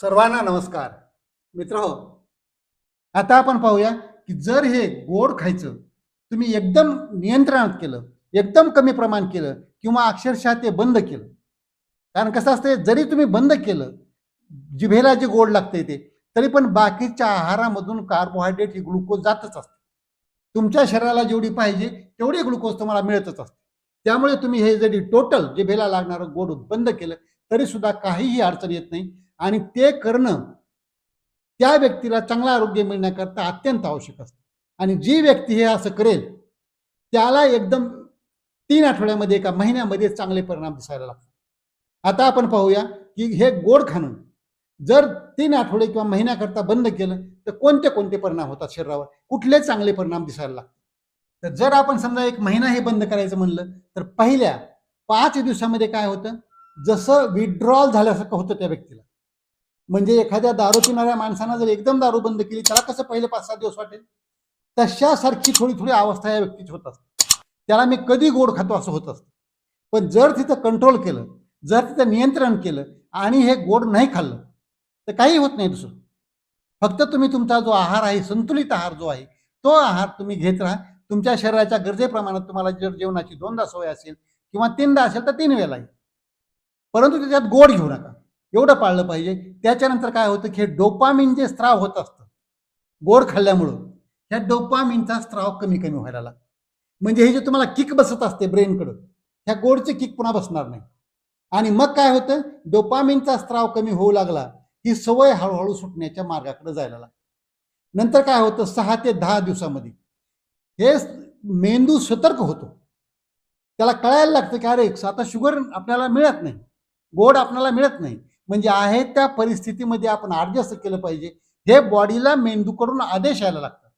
सर्वांना नमस्कार. मित्र हो आता आपण पाहूया की जर हे गोड खायचं तुम्ही एकदम नियंत्रणात केलं एकदम कमी प्रमाण केलं किंवा अक्षरशः ते बंद केलं. कारण कसं असतं जरी तुम्ही बंद केलं जिभेला जे गोड लागते ते तरी पण बाकीच्या आहारामधून कार्बोहायड्रेट ही ग्लुकोज जातच असते. तुमच्या शरीराला जेवढी पाहिजे तेवढी ग्लुकोज तुम्हाला मिळतच असते. त्यामुळे तुम्ही हे जरी टोटल जे भेला लागणारं गोड बंद केलं तरी सुद्धा काहीही अडचण येत नाही. आणि ते करणं त्या व्यक्तीला चांगलं आरोग्य मिळण्याकरता अत्यंत आवश्यक असतं. आणि जी व्यक्ती हे असं करेल त्याला एकदम तीन आठवड्यामध्ये एका महिन्यामध्ये चांगले परिणाम दिसायला लागतात. आता आपण पाहूया की हे गोड खाणं जर तीन आठवडे किंवा महिन्याकरता बंद केलं तर कोणते कोणते परिणाम होतात शरीरावर? कुठले चांगले परिणाम दिसायला लागतात? तर जर आपण समजा एक महिना हे बंद करायचं म्हणलं तर पहिल्या पाच दिवसामध्ये काय होतं? जसं विड्रॉल झाल्यासारखं होतं त्या व्यक्तीला. म्हणजे एखाद्या दारू पिणाऱ्या माणसानं जर एकदम दारू बंद केली त्याला कसं पहिले पाच सात दिवस वाटेल? तशासारखी थोडी थोडी अवस्था या व्यक्तीची होत असते. त्याला मी कधी गोड खातो असं होत असतं. पण जर तिथं कंट्रोल केलं जर तिथं नियंत्रण केलं आणि हे गोड नाही खाल्लं तर काही होत नाही दुसरं. फक्त तुम्ही तुमचा जो आहार आहे संतुलित आहार जो आहे तो आहार तुम्ही घेत राहा. तुमच्या शरीराच्या गरजेप्रमाणे तुम्हाला जर जेवणाची दोनदा सवय असेल किंवा तीनदा असेल तर तीन वेळा आहे. परंतु त्याच्यात गोड घेऊ नका. एवढं पाळलं पाहिजे. त्याच्यानंतर काय होतं की हे डोपामिन जे स्त्राव होत असतं गोड खाल्ल्यामुळं ह्या डोपामिनचा स्त्राव कमी कमी व्हायला लागतो. म्हणजे हे जे तुम्हाला किक बसत असते ब्रेनकडं ह्या गोडचे किक पुन्हा बसणार नाही. आणि मग काय होतं? डोपामिनचा स्त्राव कमी होऊ लागला. ही सवय हळूहळू सुटण्याच्या मार्गाकडे जायला लागते नंतर काय होतं? सहा ते दहा दिवसामध्ये हे मेंदू सतर्क होतो. त्याला कळायला लागतं की अरे आता शुगर आपल्याला मिळत नाही. गोड आपल्याला मिळत नाही. म्हणजे आहे त्या परिस्थितीमध्ये आपण ॲडजस्ट केलं पाहिजे. हे बॉडीला मेंदूकडून आदेश यायला लागतात.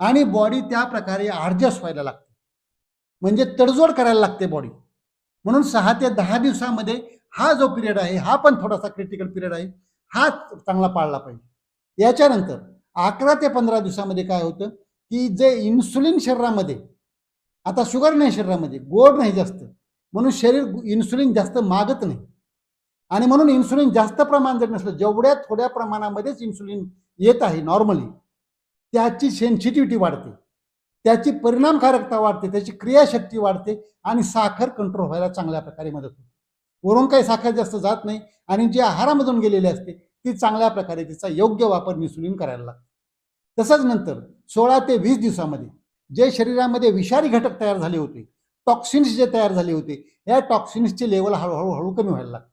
आणि बॉडी त्या प्रकारे ॲडजस्ट व्हायला लागते. म्हणजे तडजोड करायला लागते बॉडी. म्हणून सहा ते दहा दिवसामध्ये हा जो पिरियड आहे हा पण थोडासा क्रिटिकल पिरियड आहे. हा चांगला पाळला पाहिजे. याच्यानंतर अकरा ते पंधरा दिवसामध्ये काय होतं की जे इन्सुलिन शरीरामध्ये आता शुगर नाही शरीरामध्ये गोड नाही जास्त. म्हणून शरीर इन्सुलिन जास्त मागत नाही. आणि म्हणून इन्सुलिन जास्त प्रमाण जर नसलं जेवढ्या थोड्या प्रमाणामध्येच इन्सुलिन येत आहे नॉर्मली त्याची सेन्सिटिव्हिटी वाढते. त्याची परिणामकारकता वाढते त्याची क्रियाशक्ती वाढते आणि साखर कंट्रोल व्हायला चांगल्या प्रकारे मदत होते. वरून काही साखर जास्त जात नाही आणि जी आहारामधून गेलेली असते ती चांगल्या प्रकारे तिचा योग्य वापर इन्सुलिन करायला लागतो. तसंच नंतर सोळा ते वीस दिवसामध्ये जे शरीरामध्ये विषारी घटक तयार झाले होते टॉक्सिन्स जे तयार झाले होते या टॉक्सिन्सचे लेवल हळूहळू हळू कमी व्हायला लागते.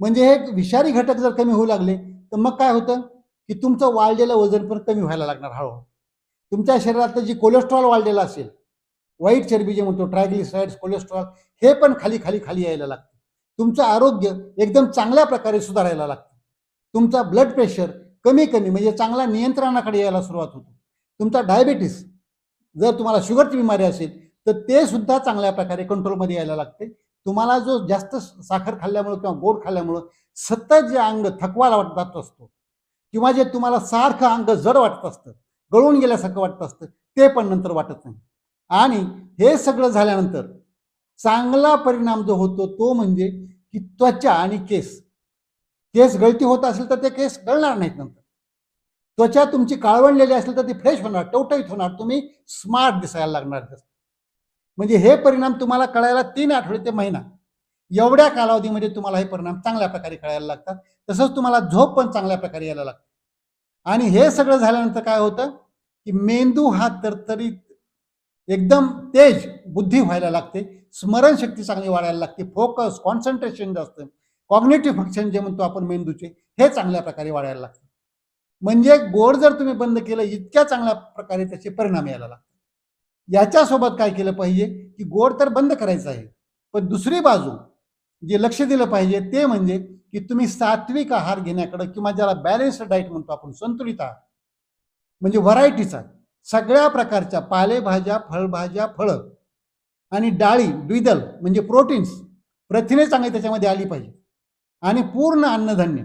म्हणजे हे विषारी घटक जर कमी होऊ लागले तर मग काय होतं? की तुमचं वाढलेलं वजन पण कमी व्हायला लागणार हळूहळू. तुमच्या शरीरातलं जी कोलेस्ट्रॉल वाढलेलं असेल वाईट चरबी जे म्हणतो ट्रायग्लिसराइड्स कोलेस्ट्रॉल हे पण खाली खाली खाली यायला लागतं. तुमचं आरोग्य एकदम चांगल्या प्रकारे सुधारायला लागतं. तुमचा ब्लड प्रेशर कमी कमी म्हणजे चांगला नियंत्रणाकडे यायला सुरुवात होतो. तुमचा डायबिटीस जर तुम्हाला शुगरची बिमारी असेल तर ते सुद्धा चांगल्या प्रकारे कंट्रोलमध्ये यायला लागते. तुम्हाला जो जास्त साखर खाल्ल्यामुळं किंवा गोड खाल्ल्यामुळं सतत जे अंग थकवा वाटत असतो किंवा जे तुम्हाला सारखं अंग जड वाटत असतं गळून गेल्यासारखं वाटत असतं ते पण नंतर वाटत नाही. आणि हे सगळं झाल्यानंतर चांगला परिणाम जो होतो तो म्हणजे की त्वचा आणि केस. केस गळती होत असेल तर ते केस गळणार नाहीत नंतर. त्वचा तुमची काळवणलेली असेल तर ती फ्रेश होणार टवटवीत होणार तुम्ही स्मार्ट दिसायला लागणार म्हणजे हे परिणाम तुम्हाला कळायला तीन आठवडे ते महिना. एवढ्या कालावधीमध्ये तुम्हाला हे परिणाम चांगल्या प्रकारे कळायला लागतात. तसंच तुम्हाला झोप पण चांगल्या प्रकारे यायला लागते. आणि हे सगळं झाल्यानंतर काय होतं? की मेंदू हा तरतरीत एकदम तेज बुद्धी व्हायला लागते. स्मरणशक्ती चांगली वाढायला लागते. फोकस कॉन्सन्ट्रेशन जास्त कॉग्नेटिव्ह फंक्शन जे म्हणतो आपण मेंदूचे हे चांगल्या प्रकारे वाढायला लागते. म्हणजे गोड जर तुम्ही बंद केलं इतक्या चांगल्या प्रकारे त्याचे परिणाम यायला लागतात. याच्यासोबत काय केलं पाहिजे की गोड तर बंद करायचं आहे पण दुसरी बाजू जे लक्ष दिलं पाहिजे ते म्हणजे की तुम्ही सात्विक आहार घेण्याकडे किंवा ज्याला बॅलेन्स्ड डाईट म्हणतो आपण संतुलित आहार म्हणजे व्हरायटीचा सगळ्या प्रकारच्या पालेभाज्या फळभाज्या फळं आणि डाळी द्विदल म्हणजे प्रोटीन्स प्रथिने चांगली त्याच्यामध्ये आली पाहिजे. आणि पूर्ण अन्नधान्य.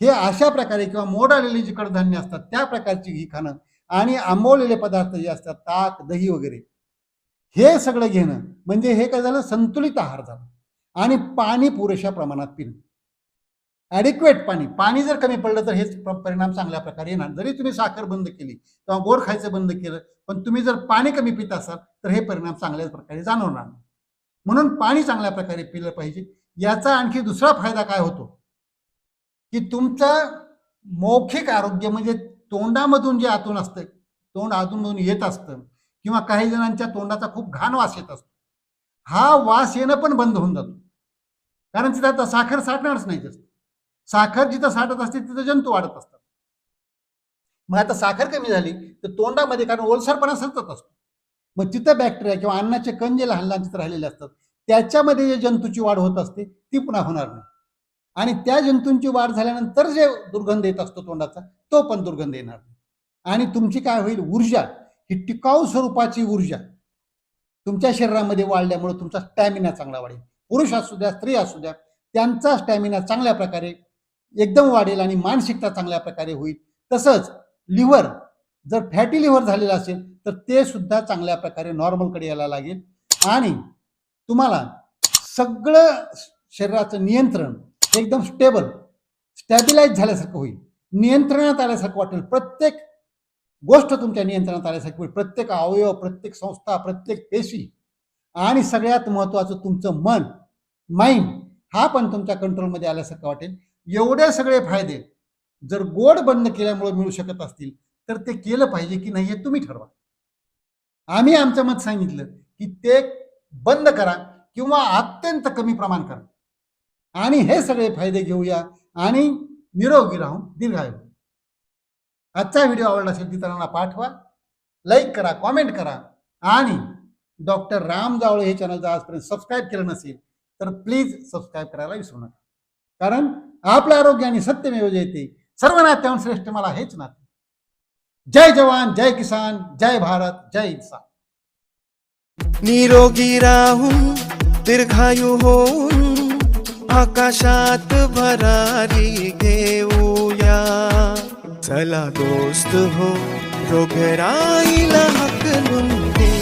हे अशा प्रकारे किंवा मोड आलेली जी कडधान्य असतात त्या प्रकारची ही खाणं आणि आंबवलेले पदार्थ जे असतात ताक दही वगैरे हे सगळं घेणं म्हणजे हे काय झालं? संतुलित आहार झाला. आणि पाणी पुरेशा प्रमाणात पिणं. ॲडिक्वेट पाणी. पाणी जर कमी पडलं तर हेच परिणाम चांगल्या प्रकारे येणार. जरी तुम्ही साखर बंद केली किंवा गोड खायचं बंद केलं पण तुम्ही जर पाणी कमी पित असाल तर हे परिणाम चांगल्या प्रकारे जाणवणार नाही. म्हणून पाणी चांगल्या प्रकारे पिलं पाहिजे. याचा आणखी दुसरा फायदा काय होतो? की तुमचं मौखिक आरोग्य म्हणजे तोंडामधून जे आतून असतं तोंड आतूनमधून येत असतं किंवा काही जणांच्या तोंडाचा खूप घाण वास येत असतो. हा वास येणं पण बंद होऊन जातो. कारण तिथं आता साखर साठणारच नाही जास्त. साखर जिथं साठत असते तिथं जंतू वाढत असतात. मग आता साखर कमी झाली तर तोंडामध्ये कारण ओलसरपणा सतत असतो. मग तिथं बॅक्टेरिया किंवा अन्नाचे कण जे लहान लहान तिथं राहिलेले असतात त्याच्यामध्ये जे जंतूची वाढ होत असते ती पुन्हा होणार नाही. आणि त्या जंतूंची वाढ झाल्यानंतर जे दुर्गंध येत असतो तोंडाचा तो पण दुर्गंध येणार नाही. आणि तुमची काय होईल? ऊर्जा ही टिकाऊ स्वरूपाची ऊर्जा तुमच्या शरीरामध्ये वाढल्यामुळे तुमचा स्टॅमिना चांगला वाढेल. पुरुष असू द्या स्त्री असू द्या त्यांचा स्टॅमिना चांगल्या प्रकारे एकदम वाढेल आणि मानसिकता चांगल्या प्रकारे होईल. तसंच लिव्हर जर फॅटी लिव्हर झालेलं असेल तर ते सुद्धा चांगल्या प्रकारे नॉर्मलकडे यायला लागेल. आणि तुम्हाला सगळं शरीराचं नियंत्रण एकदम स्टेबल स्टॅबिलाइज झाल्यासारखं होईल. नियंत्रणात आल्यासारखं वाटेल. प्रत्येक गोष्ट तुमच्या नियंत्रणात आल्यासारखी होईल. प्रत्येक अवयव प्रत्येक संस्था प्रत्येक पेशी आणि सगळ्यात महत्त्वाचं तुमचं मन माइंड हा पण तुमच्या कंट्रोलमध्ये आल्यासारखं वाटेल. एवढे सगळे फायदे जर गोड बंद केल्यामुळे मिळू शकत असतील तर ते केलं पाहिजे की नाही हे तुम्ही ठरवा. आम्ही आमचं मत सांगितलं की ते बंद करा किंवा अत्यंत कमी प्रमाण करा. आणि हे सगळे फायदे घेऊया आणि निरोगी राहून दीर्घायू. आजचा व्हिडिओ आवडला असेल इतरांना पाठवा लाईक करा कॉमेंट करा. आणि डॉक्टर राम जावळे हे चॅनल आजपर्यंत सबस्क्राईब केलं नसेल तर प्लीज सबस्क्राईब करायला विसरू नका. कारण आपलं आरोग्य आणि सत्यमेव जयते. सर्व नात्याहून श्रेष्ठ मला हेच नाते. जय जवान जय किसान जय भारत जय इन्सान. निरोगी राहून दीर्घायू होऊन आकाशात भरारी घेऊया. चला दोस्त हो रोगराईला हकलून देऊया